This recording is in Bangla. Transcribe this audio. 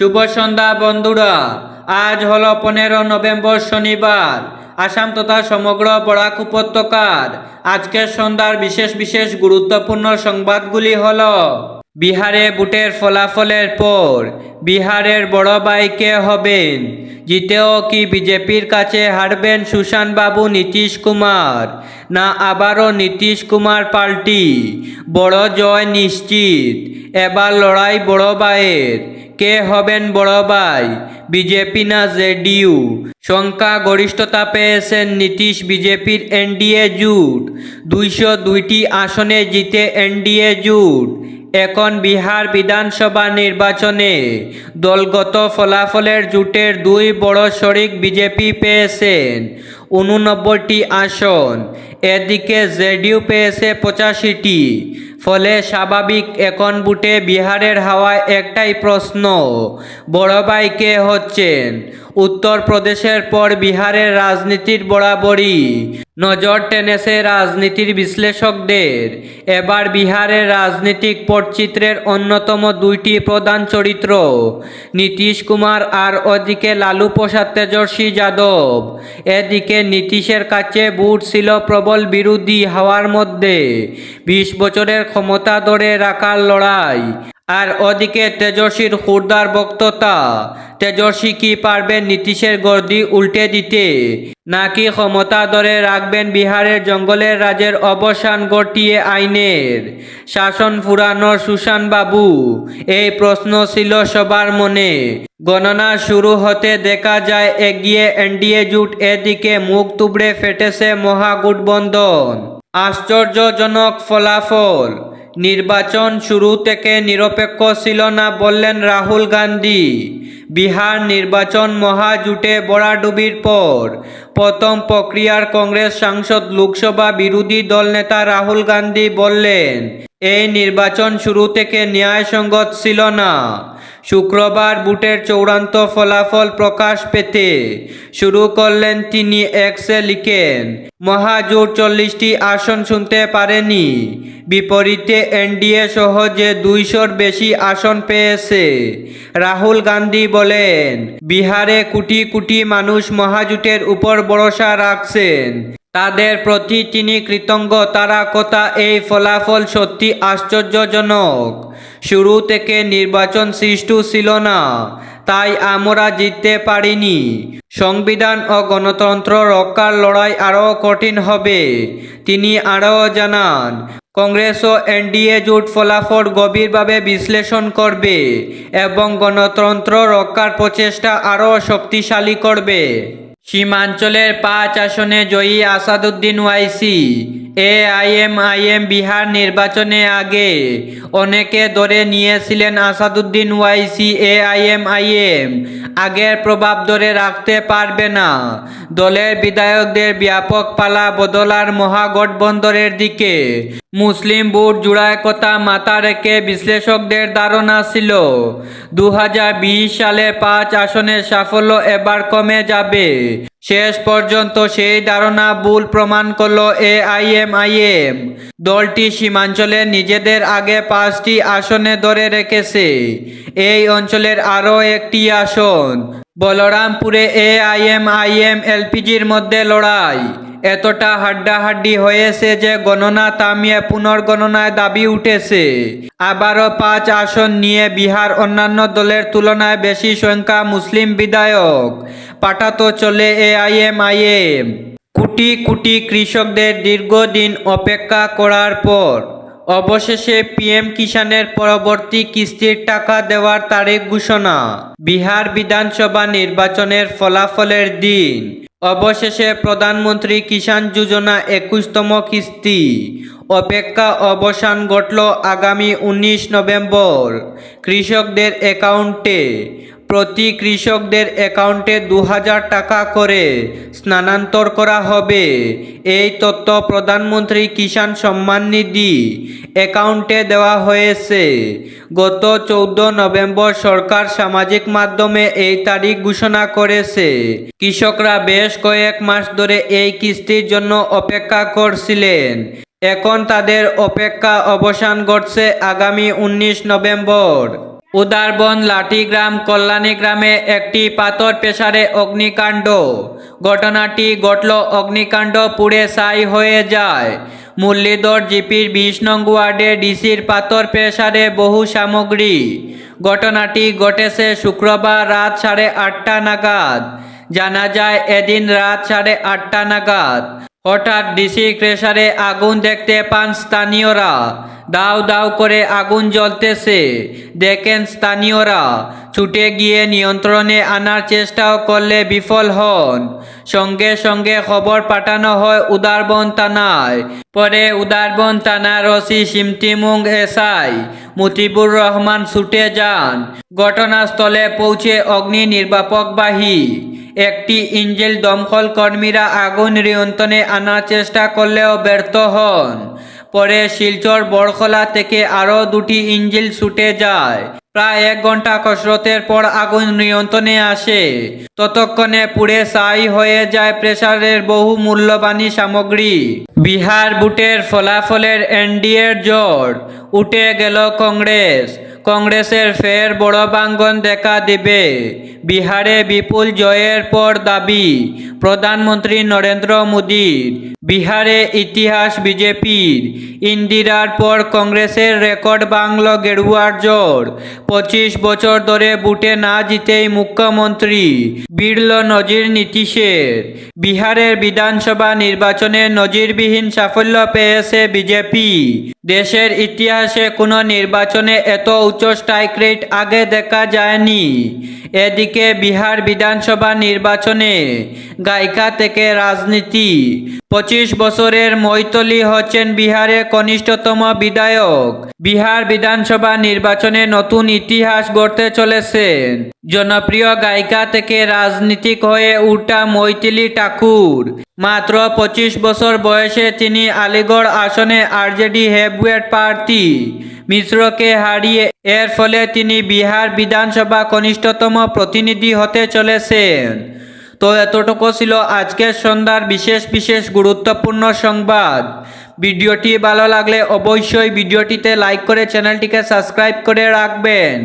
শুভ সন্ধ্যা, বন্ধুরা। আজ হল পনেরো নভেম্বর শনিবার। আসাম তথা সমগ্র বরাক উপত্যকার আজকের সন্ধ্যার বিশেষ বিশেষ গুরুত্বপূর্ণ সংবাদগুলি হল, বিহারে ভোটের ফলাফলের পর বিহারের বড় ভাই কে হবেন? জিতেও কি বিজেপির কাছে হারবেন সুশান বাবু, নীতিশ কুমার? না আবারও নীতিশ কুমার পাল্টি? বড় জয় নিশ্চিত। এবার লড়াই বড় ভাইয়ের। কে হবেন বড় ভাই? বিজেপি না জেডিইউ? সংখ্যা গরিষ্ঠতা পেয়েছেন নীতিশ বিজেপির এনডিএ জুট। দুইশো দুইটি আসনে জিতে এনডিএ জুট। এখন বিহার বিধানসভা নির্বাচনে দলগত ফলাফলের জুটের দুই বড় শরিক বিজেপি পেয়েছেন উননব্বইটি আসন। এদিকে জেডিইউ পেয়েছে পঁচাশিটি। ফলে স্বাভাবিক এখন বুটে বিহারের হাওয়ায় একটাই প্রশ্ন, বড় ভাই কে হচ্ছেন? উত্তরপ্রদেশের পর বিহারের রাজনীতির বরাবরই নজর টেনেছে রাজনীতির বিশ্লেষকদের। এবার বিহারের রাজনীতিক পটচিত্রের অন্যতম দুইটি প্রধান চরিত্র, নীতিশ কুমার আর ওদিকে লালু প্রসাদ তেজস্বী যাদব। এদিকে নীতিশের কাছে বুট ছিল প্রবল বিরোধী হাওয়ার মধ্যে। বিশ বছরের ক্ষমতা ধরে রাখার লড়াই। আর ওদিকে তেজস্বীর খুরদার বক্ততা, তেজস্বী কি পারবেন নীতিশের গর্দি উল্টে দিতে? নাকি ক্ষমতা ধরে রাখবেন বিহারের জঙ্গলের রাজের অবসান ঘটিয়ে আইনের? শাসন ফুরানোর সুশান বাবু, এই প্রশ্ন ছিল সবার মনে। গণনা শুরু হতে দেখা যায় এগিয়ে এনডিএ জুট এদিকে মুখ তুবড়ে ফেটেছে মহাগুটবন্ধন আশ্চর্যজনক ফলাফল। নির্বাচন শুরু থেকে নিরপেক্ষ ছিল না বললেন রাহুল গান্ধী। বিহার নির্বাচন মহাজুটে বড়াডুবির পর প্রথম প্রক্রিয়ার কংগ্রেস সাংসদ লোকসভা বিরোধী দল নেতা রাহুল গান্ধী বললেন এই নির্বাচন শুরু থেকে ন্যায়সঙ্গত ছিল না। শুক্রবার বুটের চূড়ান্ত ফলাফল প্রকাশ পেতে শুরু করলেন তিনি এক্সে লিখেন মহাজোট চল্লিশটি আসন শুনতে পারেনি। বিপরীতে এনডিএ সহ যে দুইশোর বেশি আসন পেয়েছে। রাহুল গান্ধী বলেন, বিহারে কোটি কোটি মানুষ মহাজোটের উপর ভরসা রাখছেন। তাদের প্রতি তিনি কৃতজ্ঞ। তারা কথা, এই ফলাফল সত্যি আশ্চর্যজনক। শুরু থেকে নির্বাচন সৃষ্টি ছিল না, তাই আমরা জিততে পারিনি। সংবিধান ও গণতন্ত্র রক্ষার লড়াই আরও কঠিন হবে। তিনি আরও জানান, কংগ্রেস ও এনডিএ জোট ফলাফল গভীরভাবে বিশ্লেষণ করবে এবং গণতন্ত্র রক্ষার প্রচেষ্টা আরও শক্তিশালী করবে। সীমাঞ্চলের পাঁচ আসনে জয়ী Asaduddin Owaisi. A I M I M Bihar নির্বাচনে আগে অনেকে ধরে নিয়েছিলেন Asaduddin Owaisi A I M I M আগের প্রভাব ধরে রাখতে পারবে না। দলের বিধায়কদের ব্যাপক পালা বদলার মহাগঠবন্ধনের দিকে। মুসলিম ভোট জুড়ায় কথা মাথা রেখে বিশ্লেষকদের ধারণা ছিল দু হাজার বিশ সালে পাঁচ আসনের সাফল্য এবার কমে যাবে। শেষ পর্যন্ত সেই ধারণা ভুল প্রমাণ করল A I M I M দলটি সীমাঞ্চলে নিজেদের আগে পাঁচটি আসনে ধরে রেখেছে। এই অঞ্চলের আরও একটি আসন, বলরামপুরে A I M I M এলপিজির মধ্যে লড়াই। এতটা হাড্ডাহাড্ডি হয়েছে যে গণনা থামিয়ে পুনর্গণনায় দাবি উঠেছে। আবারও পাঁচ আসন নিয়ে বিহার অন্যান্য দলের তুলনায় বেশি সংখ্যা মুসলিম বিধায়ক। পাঠাতো চলে A I M I M কোটি কোটি কৃষকদের দীর্ঘদিন অপেক্ষা করার পর অবশেষে পিএম কিষানের পরবর্তী কিস্তির টাকা দেওয়ার তারিখ ঘোষণা। বিহার বিধানসভা নির্বাচনের ফলাফলের দিন। অবশেষে প্রধানমন্ত্রী কিষাণ যোজনা একুশতম কিস্তি। অপেক্ষা অবসান ঘটল আগামী উনিশ নভেম্বর। কৃষকদের অ্যাকাউন্টে প্রতি কৃষকদের অ্যাকাউন্টে দু হাজার টাকা করে স্থানান্তর করা হবে। এই তথ্য প্রধানমন্ত্রী কিষাণ সম্মান নিধি অ্যাকাউন্টে দেওয়া হয়েছে। গত চৌদ্দ নভেম্বর সরকার সামাজিক মাধ্যমে এই তারিখ ঘোষণা করেছে। কৃষকরা বেশ কয়েক মাস ধরে এই কিস্তির জন্য অপেক্ষা করছিলেন। এখন তাদের অপেক্ষা অবসান ঘটছে আগামী উনিশ নভেম্বর। উদারবন লাঠিগ্রাম কল্যাণী গ্রামে একটি পাথর পেশারে অগ্নিকাণ্ড। ঘটনাটি ঘটল অগ্নিকাণ্ড পুড়ে ছাই হয়ে যায়। মুরলীধর জিপির বিশ নং ওয়ার্ডে ডিসির পাথর পেশারে বহু সামগ্রী। ঘটনাটি ঘটেছে শুক্রবার রাত সাড়ে আটটা নাগাদ। জানা যায় এদিন রাত সাড়ে আটটা নাগাদ। হঠাৎ ডিসি ক্রেশারে আগুন দেখতে পান স্থানীয়রা। দাউ দাউ করে আগুন জ্বলতেছে। দেখেন স্থানীয়রা, ছুটে গিয়ে নিয়ন্ত্রণে আনার চেষ্টাও করলে বিফল হন। সঙ্গে সঙ্গে খবর পাঠানো হয় উদারবন থানায়। পরে উদারবন থানার ওসি সিমতিমুং এসআই মুতিবুর রহমান ছুটে যান। ঘটনাস্থলে পৌঁছে অগ্নি নির্বাপক বাহী, একটি ইঞ্জিল দমকল কর্মীরা আগুন নিয়ন্ত্রণে আনার চেষ্টা করলেও ব্যর্থ হন। পরে শিলচর বড়খলা থেকে আরও দুটি ইঞ্জিল ছুটে যায়। প্রায় এক ঘণ্টা কসরতের পর আগুন নিয়ন্ত্রণে আসে। ততক্ষণে পুড়ে ছাই হয়ে যায় প্রেসারের বহু মূল্যবানী সামগ্রী। বিহার বুটের ফলাফলের এনডিএর জোর উঠে গেল কংগ্রেস। কংগ্রেসের ফের বড় বাঙ্গন দেখা দেবে। বিহারে বিপুল জয়ের পর দাবি, প্রধানমন্ত্রী নরেন্দ্র মোদীর বিহারে ইতিহাস বিজেপির, ইন্দিরার পর কংগ্রেসের রেকর্ড বাংল গেরুয়ার জোর। পঁচিশ বছর ধরে বুটে না জিতেই মুখ্যমন্ত্রী বিড়ল নজির নীতিশের। বিহারের বিধানসভা নির্বাচনে নজিরবিহীন সাফল্য পেয়েছে বিজেপি। দেশের ইতিহাসে কোনো নির্বাচনে এত উচ্চ স্ট্রাইক রেট আগে দেখা যায়নি। এদিকে বিহার বিধানসভা নির্বাচনে গায়িকা থেকে রাজনীতি। পঁচিশ বছরের মৈতলি হচ্ছেন বিহারে কনিষ্ঠতম বিধায়ক। বিহার বিধানসভা নির্বাচনে নতুন ইতিহাস গড়তে চলেছেন। জনপ্রিয় গায়িকা থেকে রাজনীতিক হয়ে উঠা মৈথিলি ঠাকুর। মাত্র পঁচিশ বছর বয়সে তিনি আলিগড় আসনে আরজেডি হেভওয়েট প্রার্থী। মিশ্রকে হারিয়ে এর ফলে তিনি বিহার বিধানসভা কনিষ্ঠতম প্রতিনিধি হতে চলেছেন। তো এতটুকু ছিল আজকের সন্ধ্যার বিশেষ বিশেষ গুরুত্বপূর্ণ সংবাদ। ভিডিওটি ভালো লাগলে অবশ্যই ভিডিওটিতে লাইক করে চ্যানেলটিকে সাবস্ক্রাইব করে রাখবেন।